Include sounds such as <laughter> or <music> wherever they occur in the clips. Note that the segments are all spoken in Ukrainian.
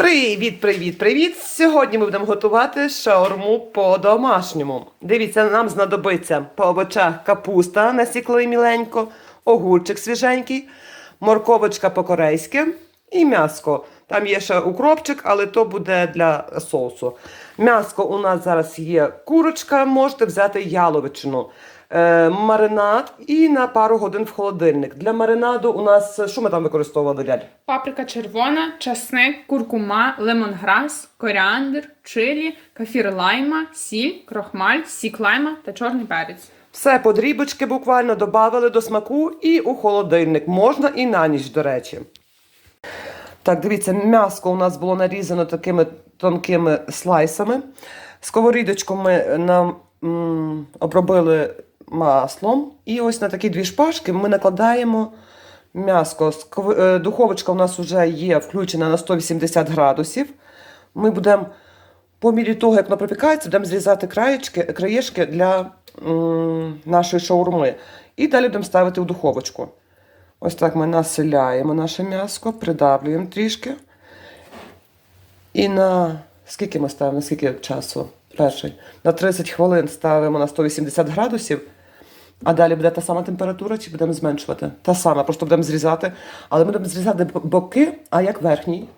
Привіт, привіт, привіт! Сьогодні ми будемо готувати шаурму по-домашньому. Дивіться, нам знадобиться по овочах капуста насікли міленько, огурчик свіженький, морковочка по-корейськи і м'яско. Там є ще укропчик, але то буде для соусу. М'яско у нас зараз є курочка, можете взяти яловичину. Е, маринад і на пару годин в холодильник. Для маринаду у нас що ми там використовували Ляль? Паприка червона, часник, куркума, лемонграс, коріандр, чилі, кафір лайма, сіль, крохмаль, сік лайма та чорний перець. Все подрібочки буквально додали до смаку і у холодильник. Можна і на ніч, до речі. Так, дивіться, м'яско у нас було нарізано такими тонкими слайсами. Сковорідочку ми нам, м, обробили маслом. І ось на такі дві шпажки ми накладаємо м'яско. Е, Духовочка у нас вже є включена на 180 градусів. Ми будемо по мірі того, як воно пропікається, будемо зрізати краєчки, краєшки для м, нашої шаурми. І далі будемо ставити в духовочку. Ось так ми населяємо наше м'яско, придавлюємо трішки. І на скільки ми ставимо? Скільки часу? Перший. На 30 хвилин ставимо на 180 градусів. А далі буде та сама температура, чи будемо зменшувати? Та сама, просто будемо зрізати. Але будемо зрізати боки, а як верхній.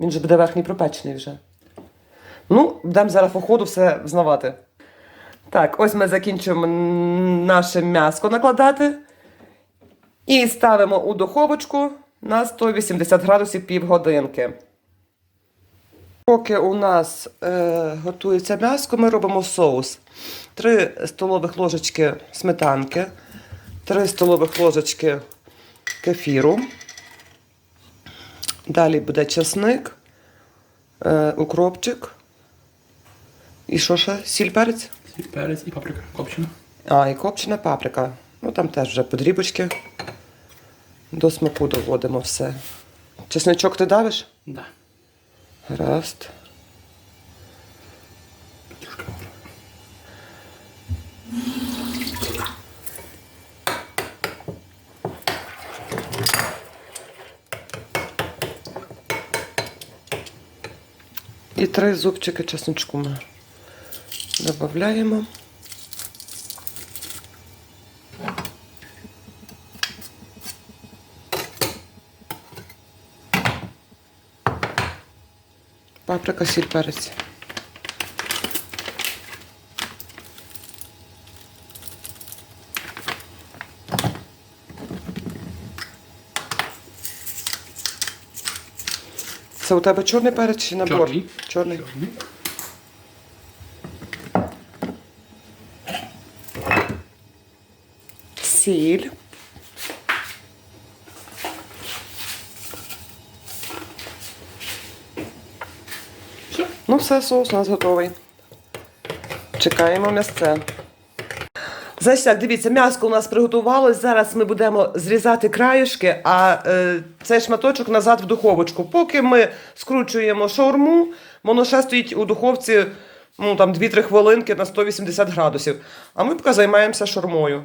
Він же буде верхній пропечений вже. Ну, будемо зараз по ходу все знавати. Так, ось ми закінчуємо наше м'яско накладати. І ставимо у духовочку на 180 градусів півгодинки. Поки у нас е, готується м'яско, ми робимо соус. 3 столових ложечки сметанки, 3 столових ложечки кефіру. Далі буде чесник, е, укропчик. І що ще? Сіль перець? Сіль, перець і паприка копчена. А, і копчена паприка. Ну там теж вже подрібочки. До смаку доводимо все. Чесничок ти давиш? Да. Гаразд. І три зубчики чесночку ми додаємо. Паприка, сіль, перець. Це у тебе чорний перець чи набор? Чорний. Чорний. Чорний. Сіль. Все. Ну, все, соус у нас готовий. Чекаємо м'ясце. Значить так, дивіться, м'яско у нас приготувалось. Зараз ми будемо зрізати краюшки, а е, цей шматочок назад в духовочку. Поки ми скручуємо шаурму, воно ще стоїть у духовці ну, там 2-3 хвилинки на 180 градусів. А ми поки займаємося шаурмою.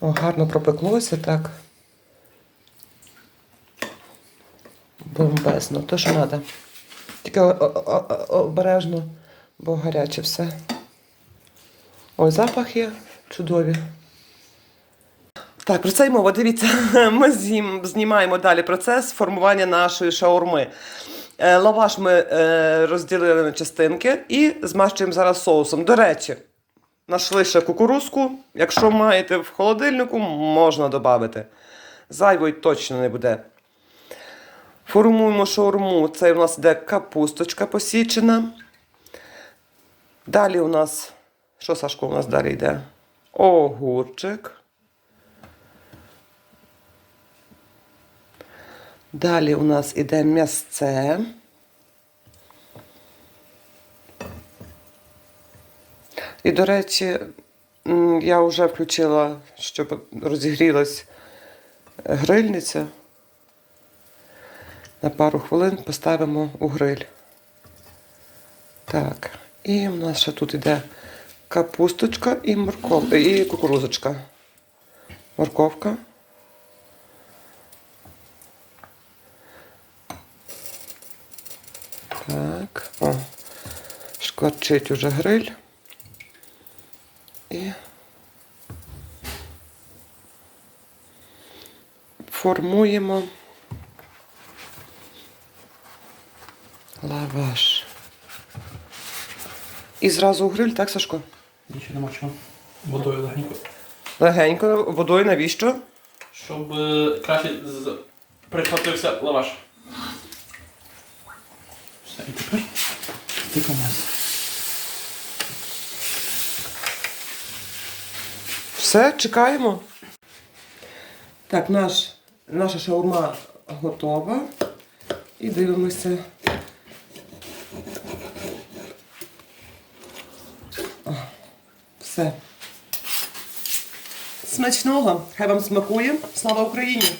О, гарно пропеклося так. Бомбезно, то що треба. Тільки обережно, бо гаряче все. Ой, запахи чудові. Так, про це й мова. Дивіться, <laughs> ми знімаємо далі процес формування нашої шаурми. Е, Лаваш ми е, розділили на частинки і змащуємо зараз соусом. До речі, Нашли ще кукурузку. Якщо маєте в холодильнику, можна додати. Зайвої точно не буде. Формуємо шаурму. Це у нас йде капусточка посічена. Далі у нас, що Сашко у нас далі йде? Огурчик. Далі у нас іде м'ясце. І, до речі, я вже включила, щоб розігрілась грильниця. На пару хвилин поставимо у гриль. Так, і в нас ще тут іде капусточка і морков... і кукурузочка. Морковка. Так. О. Шкварчить уже гриль. І формуємо лаваш. І зразу у гриль, так, Сашко? Нічого не мочимо. Водою легенько. Легенько, водою навіщо? Щоб е, краще з... прихватився лаваш. Все, і тепер тикаємо м'ясо. Все, чекаємо. Так, наш, наша шаурма готова. І дивимося. Все. Смачного! Хай вам смакує. Слава Україні!